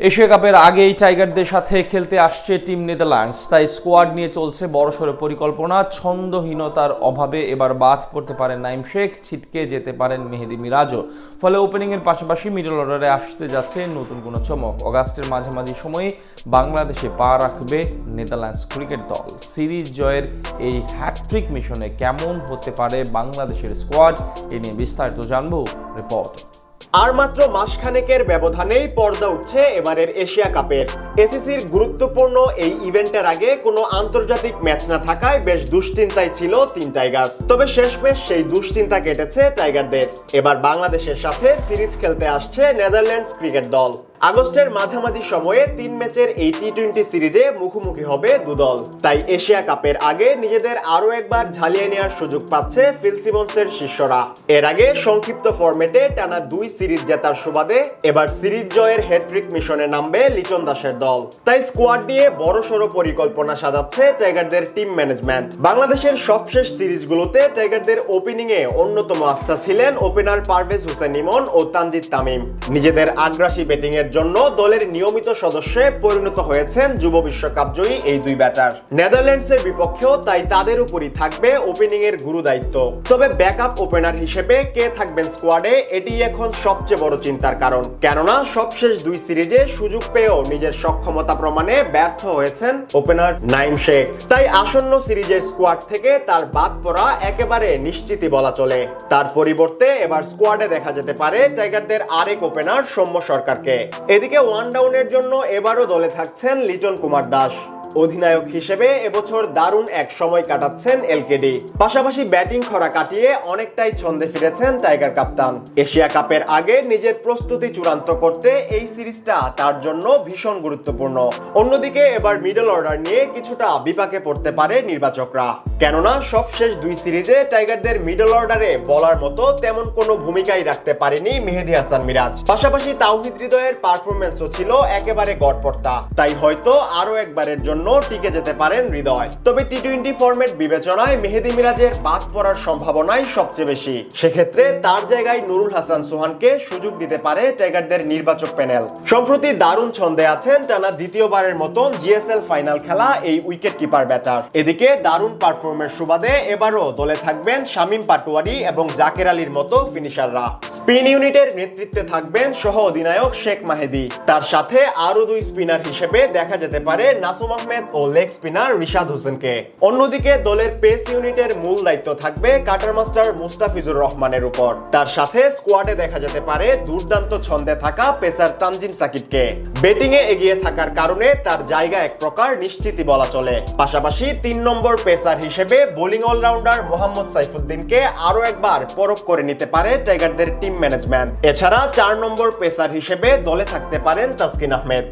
Asia কাপের আগেই টাইগারদের সাথে খেলতে আসছে টিম নেদারল্যান্ডস। তাই স্কোয়াড নিয়ে চলছে বড়সড় পরিকল্পনা। ছন্দহীনতার অভাবে এবার বাদ পড়তে পারেন নাইম শেখ, ছিটকে যেতে পারেন মেহেদি মিরাজও। ফলে ওপেনিংয়ের পাশাপাশি মিডল অর্ডারে আসতে যাচ্ছে নতুন কোনো চমক। অগাস্টের মাঝামাঝি সময়ে বাংলাদেশে পা রাখবে নেদারল্যান্ডস ক্রিকেট দল। সিরিজ জয়ের এই হ্যাট্রিক মিশনে কেমন হতে পারে বাংলাদেশের স্কোয়াড, এ নিয়ে বিস্তারিত জানব রিপোর্ট। আর মাত্র মাসখানেকের ব্যবধানেই পর্দা উঠছে এবারের এশিয়া কাপের। এসিসির গুরুত্বপূর্ণ এই ইভেন্টের আগে কোনো আন্তর্জাতিক ম্যাচ না থাকায় বেশ দুশ্চিন্তায় ছিল তিন টাইগার্স। তবে শেষমেশ সেই দুশ্চিন্তা কেটেছে টাইগারদের। এবার বাংলাদেশের সাথে সিরিজ খেলতে আসছে নেদারল্যান্ডস ক্রিকেট দল। আগস্টের মাঝামাঝি সময়ে তিন ম্যাচের এই টি টোয়েন্টি সিরিজে মুখোমুখি হবে দুদল। তাই এশিয়া কাপের আগে নিজেদের আরও একবার ঝালিয়ে নেওয়ার সুযোগ পাচ্ছে ফিল সিমন্সের শিষ্যরা। এর আগে সংক্ষিপ্ত ফরম্যাটে টানা দুই সিরিজ জেতার সুবাদে এবার সিরিজ জয়ের হ্যাট্রিক মিশনে নামবে লিটন দাসের দল। তাই স্কোয়াড নিয়ে বড়সড় পরিকল্পনা সাজাচ্ছে টাইগারদের টিম ম্যানেজমেন্ট। বাংলাদেশের সবশেষ সিরিজগুলোতে টাইগারদের ওপেনিং এ অন্যতম আস্থা ছিলেন ওপেনার পারভেজ হোসেন ইমন ও তানজিদ তামিম। নিজেদের আগ্রাসী ব্যাটিং এর জন্য দলের নিয়মিত সদস্যে পরিণত হয়েছেন যুব বিশ্বকাপ জয়ী এই দুই ব্যাটার। নেদারল্যান্ডসের বিপক্ষেও তাই তাদের উপরই থাকবে ওপেনিং এর গুরু দায়িত্ব। তবে ব্যাকআপ ওপেনার হিসেবে কে থাকবেন স্কোয়াডে এটি এখন সবচেয়ে বড় চিন্তার কারণ। কেননা সবশেষ দুই সিরিজে সুযোগ পেয়েও নিজের সক্ষমতা প্রমাণে ব্যর্থ হয়েছেন ওপেনার নাইম শেখ। তাই আসন্ন সিরিজের স্কোয়াড থেকে তার বাদ পড়া একেবারে নিশ্চিতই বলা চলে। তার পরিবর্তে এবার স্কোয়াডে দেখা যেতে পারে টাইগারদের আরেক ওপেনার সৌম্য সরকারকে। এদিকে ওয়ান ডাউনের জন্য এবারও দলে থাকছেন লিটন কুমার দাস। অধিনায়ক হিসেবে এবছর দারুণ এক সময় কাটাচ্ছেন এলকেডি। পাশাপাশি ব্যাটিং খরা কাটিয়ে অনেকটাই ছন্দে ফিরেছেন টাইগার কাপ্তান। এশিয়া কাপের আগে নিজের প্রস্তুতি চূড়ান্ত করতে এই সিরিজটা তার জন্য ভীষণ গুরুত্বপূর্ণ। অন্যদিকে এবার মিডল অর্ডার নিয়ে কিছুটা বিপাকে পড়তে পারে নির্বাচকরা। কেননা সবশেষ দুই সিরিজে টাইগারদের মিডল অর্ডারে বলার মতো তেমন কোনো ভূমিকাই রাখতে পারেনি মেহেদি হাসান মিরাজ। পাশাপাশি তাওহিদ হৃদয়ের পারফরমেন্সও ছিল একেবারে গড়পড়তা। তাই হয়তো আরও একবারের জন্য টিকে যেতে পারেন হৃদয়। তবে টি টোয়েন্টি ফরম্যাট বিবেচনায় মেহেদি মিরাজের বাদ পড়ার সম্ভাবনাই সবচেয়ে বেশি। সেক্ষেত্রে তার জায়গায় নুরুল হাসান সোহানকে সুযোগ দিতে পারে টাইগারদের নির্বাচক প্যানেল। সম্প্রতি দারুণ ছন্দে আছেন টানা দ্বিতীয়বারের মতন জিএসএল ফাইনাল খেলা এই উইকেট কিপার ব্যাটার। এদিকে দারুণ পারফরমেন্স সুবাদে এবারও দলে থাকবেন শামীম পাটোয়ারি এবং জাকের আলীর মতো ফিনিশাররা স্পিন ইউনিটের নেতৃত্বে থাকবেন সহ অধিনায়ক শেখ মাহেদি। তার সাথে আরও দুই স্পিনার হিসেবে দেখা যেতে পারে নাসুম আহমেদ ও লেগ স্পিনার রিশাদ হোসেনকে। অন্যদিকে দলের পেস ইউনিটের মূল দায়িত্ব থাকবে কাটার মাস্টার মুস্তাফিজুর রহমানের উপর। তার সাথে স্কোয়াডে দেখা যেতে পারে দুর্দান্ত ছন্দে থাকা পেসার তানজিম সাকিবকে। ব্যাটিং এ এগিয়ে থাকার কারণে তার জায়গা এক প্রকার নিশ্চিতই বলা চলে। পাশাপাশি তিন নম্বর পেসার হিসেবে বোলিং অলরাউন্ডার মোহাম্মদ সাইফুদ্দিনকে আরও একবার পরখ করে নিতে পারে টাইগারদের টিম ম্যানেজমেন্ট। এছাড়া চার নম্বর পেসার হিসেবে দলে থাকতে পারেন তাসকিন আহমেদ।